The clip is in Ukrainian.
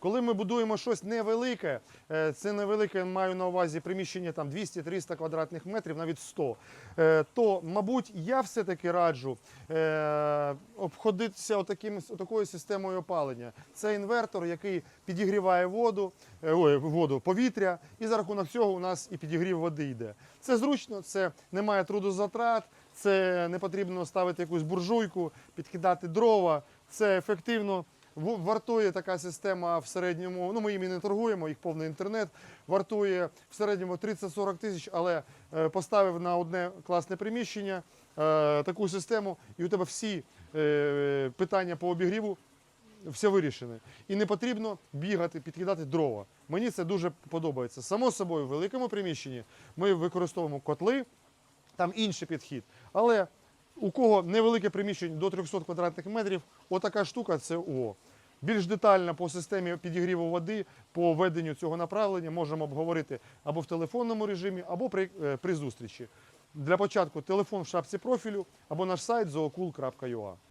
Коли ми будуємо щось невелике, е, це невелике маю на увазі приміщення там 200-300 квадратних метрів, навіть 100, е, то, мабуть, я все-таки раджу е, обходитися отаким, отакою системою опалення. Це інвертор, який підігріває воду, ой, воду, повітря, і за рахунок цього у нас і підігрів води йде. Це зручно, це немає трудозатрат, це не потрібно ставити якусь буржуйку, підкидати дрова. Це ефективно. Вартує така система в середньому, ну ми їм і не торгуємо, їх повний інтернет. Вартує в середньому 30-40 тисяч, але е, поставив на одне класне приміщення е, таку систему, і у тебе всі е, питання по обігріву все вирішене. І не потрібно бігати, підкидати дрова. Мені це дуже подобається. Само собою, в великому приміщенні ми використовуємо котли, там інший підхід. Але у кого невелике приміщення до 300 квадратних метрів, отака штука це ООО. Більш детально по системі підігріву води, по веденню цього направлення можемо обговорити або в телефонному режимі, або при, е, при зустрічі. Для початку телефон в шапці профілю або наш сайт zookul.ua.